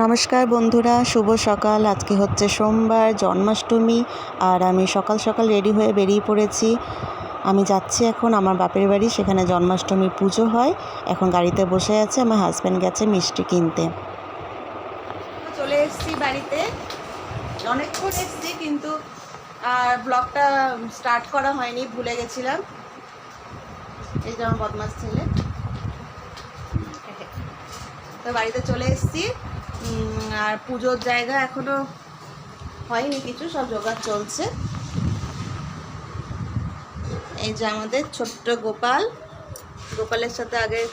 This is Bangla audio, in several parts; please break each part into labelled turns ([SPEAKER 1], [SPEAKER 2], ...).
[SPEAKER 1] নমস্কার বন্ধুরা, শুভ সকাল। আজকে হচ্ছে সোমবার, জন্মাষ্টমী, আর আমি সকাল সকাল রেডি হয়ে বেরিয়ে পড়েছি। আমি যাচ্ছি এখন আমার বাপের বাড়ি, সেখানে জন্মাষ্টমী পুজো হয়। এখন গাড়িতে বসে আছে আমার হাজব্যান্ড গেছে মিষ্টি কিনতে। চলে এসেছি বাড়িতে। অনেকক্ষণ এসেছি কিন্তু, আর ব্লগটা স্টার্ট করা হয়নি, ভুলে গেছিলাম। এই যে আমার বদমাস ছেলে। তো বাড়িতে চলে এসেছি। আর পুজোর জায়গা এখনও হয়নি কিছু সব জোগাড় চলছে। এই যে আমাদের ছোট্ট গোপাল। গোপালের সাথে আগে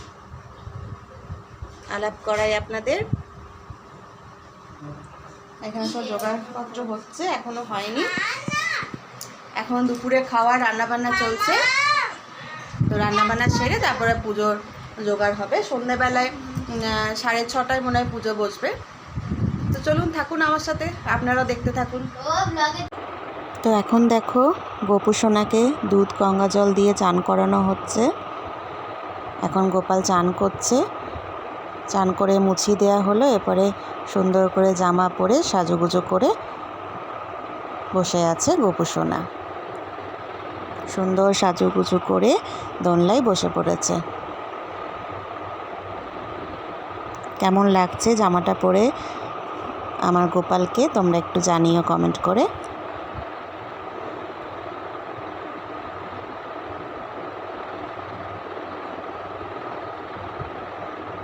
[SPEAKER 1] আলাপ করাই আপনাদের। এখানে সব জোগাড়পত্র হচ্ছে এখনও হয়নি। এখন দুপুরে খাওয়া রান্না বান্না চলছে। তো রান্না বান্না সেরে তারপরে পুজোর জোগাড় হবে। আহ, সাড়ে ছটায় মনে হয় পুজো বসবে। তো চলুন থাকুন আমার সাথে, আপনারাও দেখতে থাকুন। তো এখন দেখো গোপু সোনাকে দুধ, গঙ্গা জল দিয়ে চান করানো হচ্ছে। এখন গোপাল চান করছে। চান করে মুছিয়ে দেওয়া হলো, এরপরে সুন্দর করে জামা পরে সাজুগুজু করে বসে আছে গোপু সোনা সুন্দর সাজুগুজু করে দোনলায় বসে পড়েছে। কেমন লাগছে জামাটা পরে আমার গোপালকে তোমরা একটু জানিও কমেন্ট করে।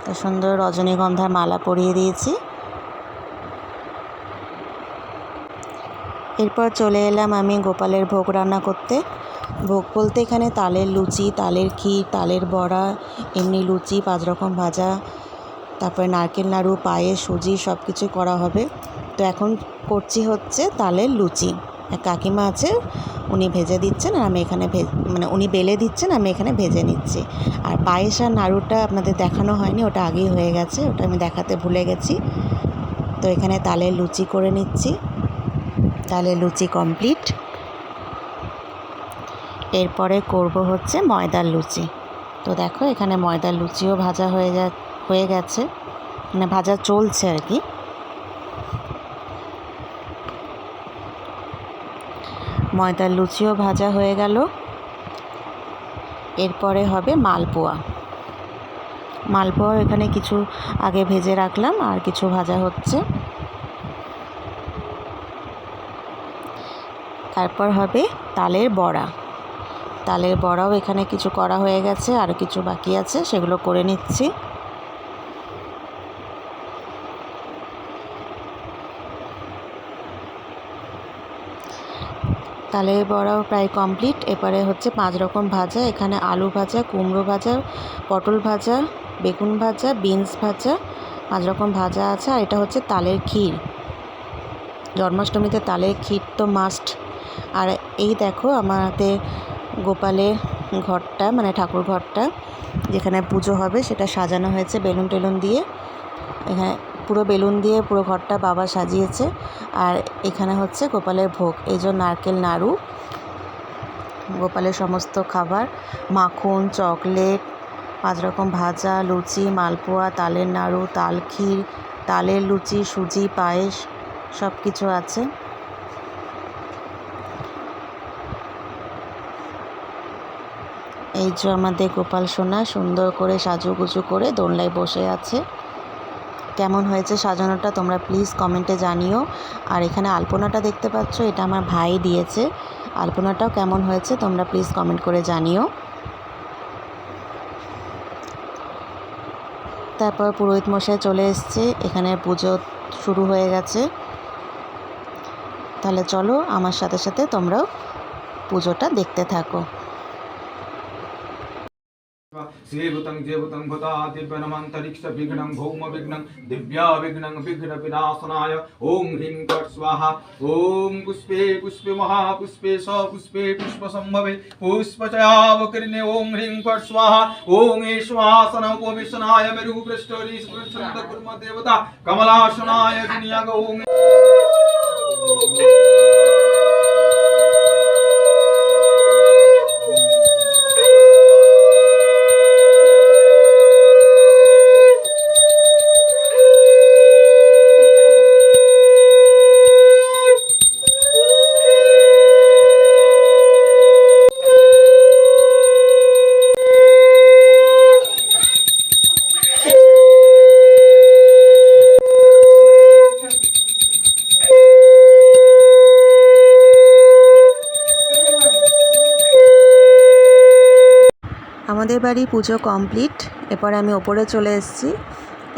[SPEAKER 1] তো সুন্দর রজনীগন্ধার মালা পরিয়ে দিয়েছি। এরপর চলে এলাম আমি গোপালের ভোগ রান্না করতে। ভোগ বলতে এখানে তালের লুচি, তালের ক্ষীর, তালের বড়া, এমনি লুচি, পাঁচ রকম ভাজা তারপরে নারকেল, নাড়ু, পায়েস, সুজি সব কিছু করা হবে। তো এখন করছি হচ্ছে তালের লুচি। এক কাকিমা আছে, উনি ভেজে দিচ্ছেন আর আমি এখানে মানে উনি বেলে দিচ্ছেন, আমি এখানে ভেজে নিচ্ছি। আর পায়েস আর নাড়ুটা আপনাদের দেখানো হয়নি, ওটা আগেই হয়ে গেছে, ওটা আমি দেখাতে ভুলে গেছি। তো এখানে তালের লুচি করে নিচ্ছি। তালের লুচি কমপ্লিট। এরপরে করব হচ্ছে ময়দার লুচি। তো দেখো এখানে ময়দার লুচিও ভাজা হয়ে যা হয়ে গেছে। মানে ভাজা চলছে আর কি। ময়দার লুচিও ভাজা হয়ে গেল। এরপরে হবে মালপোয়া। মালপোয়া এখানে কিছু আগে ভেজে রাখলাম, আর কিছু ভাজা হচ্ছে। তারপর হবে তালের বড়া। তালের বড়াও এখানে কিছু করা হয়ে গেছে, আর কিছু বাকি আছে, সেগুলো করে নিচ্ছি। তালের বড়াও প্রায় কমপ্লিট এবারে হচ্ছে পাঁচ রকম ভাজা, এখানে আলু ভাজা, কুমড়ো ভাজা, পটল ভাজা, বেগুন ভাজা বিনস ভাজা, পাঁচ রকম ভাজা আছে, আর এটা হচ্ছে তালের ক্ষীর। জন্মাষ্টমীতে তালের ক্ষীর তো মাস্ট আর এই দেখো আমাদের গোপালের ঘরটা মানে ঠাকুর ঘরটা, যেখানে পুজো হবে, সেটা সাজানো হয়েছে বেলুন টেলুন দিয়ে। এখানে পুরো বেলুন দিয়ে পুরো ঘরটা বাবা সাজিয়েছে। আর এখানে হচ্ছে গোপালের ভোগ। এই যে নারকেল, নাড়ু, গোপালের সমস্ত খাবার, মাখন, চকলেট, পাঁচ রকম ভাজা, লুচি, মালপোয়া, তালের নাড়ু, তাল ক্ষীর, তালের লুচি, সুজি, পায়েস সব কিছু আছে। এই যে আমাদের গোপাল সোনা সুন্দর করে সাজুগুজু করে দোলনায় বসে আছে। কেমন হয়েছে সাজানোটা তোমরা প্লিজ কমেন্টে জানিও। আর এখানে আলপনাটা দেখতে পাচ্ছ, এটা আমার ভাই দিয়েছে। আলপনাটাও কেমন হয়েছে তোমরা প্লিজ কমেন্ট করে জানিও। তারপর পুরোহিত মশাই চলে এসছে, এখানে পুজো শুরু হয়ে গেছে। তাহলে চলো, আমার সাথে সাথে তোমরাও পুজোটা দেখতে থাকো।
[SPEAKER 2] जीभूतं भूता दिव्यनमन्तरिक्षविघ्नं, भौमविघ्नं, दिव्याविघ्नं, विघ्नविनाशनाय। ॐ ह्रीं फट् स्वाहा। ॐ पुष्पे पुष्पे महापुष्पे, सपुष्पे पुष्पसम्भवे पुष्पचयावकीर्णे ॐ ह्रीं फट् स्वाहा। ॐ ईश्वासनोपविशनाय मेरुपृष्ठरीश्वरदेवता कमलासनाय विनियोग ॐ।
[SPEAKER 1] আমাদের বাড়ি পুজো কমপ্লিট। এরপর আমি ওপরে চলে এসেছি।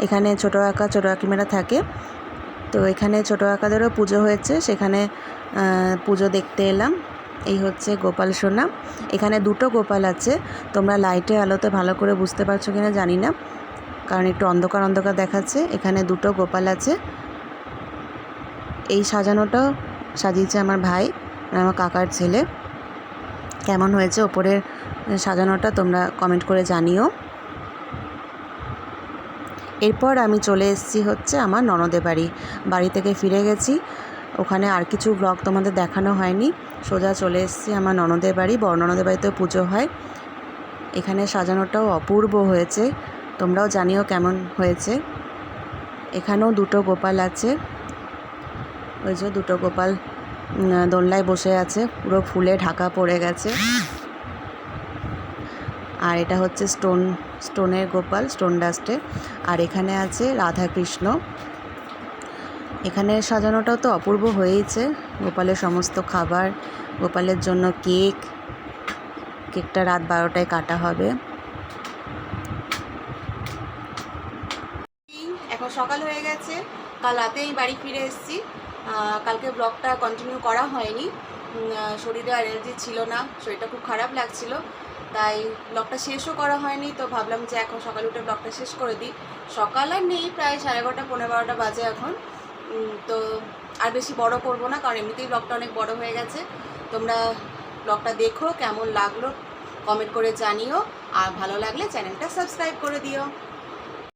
[SPEAKER 1] এখানে ছোটো আঁকা, ছোটো কাকিমারা থাকে। তো এখানে ছোটো কাকাদেরও পুজো হয়েছে। সেখানে পুজো দেখতে এলাম। এই হচ্ছে গোপাল সোনা। এখানে দুটো গোপাল আছে। তোমরা লাইটে আলোতে ভালো করে বুঝতে পারছ কিনা জানি না। কারণ একটু অন্ধকার অন্ধকার দেখাচ্ছে। এখানে দুটো গোপাল আছে। এই সাজানোটাও সাজিয়েছে আমার ভাই আমার কাকার ছেলে। কেমন হয়েছে ওপরের সাজানোটা তোমরা কমেন্ট করে জানিও। এরপর আমি চলে এসেছি হচ্ছে আমার ননদে বাড়ি। বাড়ি থেকে ফিরে গেছি। ওখানে আর কিছু ব্লগ তোমাদের দেখানো হয়নি। সোজা চলে এসেছি আমার ননদের বাড়ি। বড় ননদের বাড়িতেও পুজো হয়। এখানে সাজানোটাও অপূর্ব হয়েছে। তোমরাও জানিও কেমন হয়েছে। এখানেও দুটো গোপাল আছে। ওই যে দুটো গোপাল দোলনায় বসে আছে, পুরো ফুলে ঢাকা পড়ে গেছে। আর এটা হচ্ছে স্টোন, স্টোনের গোপাল, স্টোন ডাস্টে। আর এখানে আছে রাধা কৃষ্ণ এখানে সাজানোটাও তো অপূর্ব হয়েইছে। গোপালের সমস্ত খাবার, গোপালের জন্য কেক। কেকটা রাত বারোটায় কাটা হবে। এখন সকাল হয়ে গেছে। কাল রাতেই বাড়ি ফিরে এসেছি। কালকে ব্লগটা কন্টিনিউ করা হয়নি। শরীরে অ্যালার্জি ছিল না, শরীরটা খুব খারাপ লাগছিল। তাই ব্লগটা শেষও করা হয়নি, তো ভাবলাম যে এখন সকালে উঠে ব্লগটা শেষ করে দিই। সকাল আর নেই, প্রায় সাড়ে এগারোটা পনেরো বারোটা বাজে এখন। তো আর বেশি বড় করব না, কারণ এমনিতেই ব্লগটা অনেক বড় হয়ে গেছে। তোমরা ব্লগটা দেখো, কেমন লাগল কমেন্ট করে জানিও। আর ভালো লাগলে চ্যানেলটা সাবস্ক্রাইব করে দিও।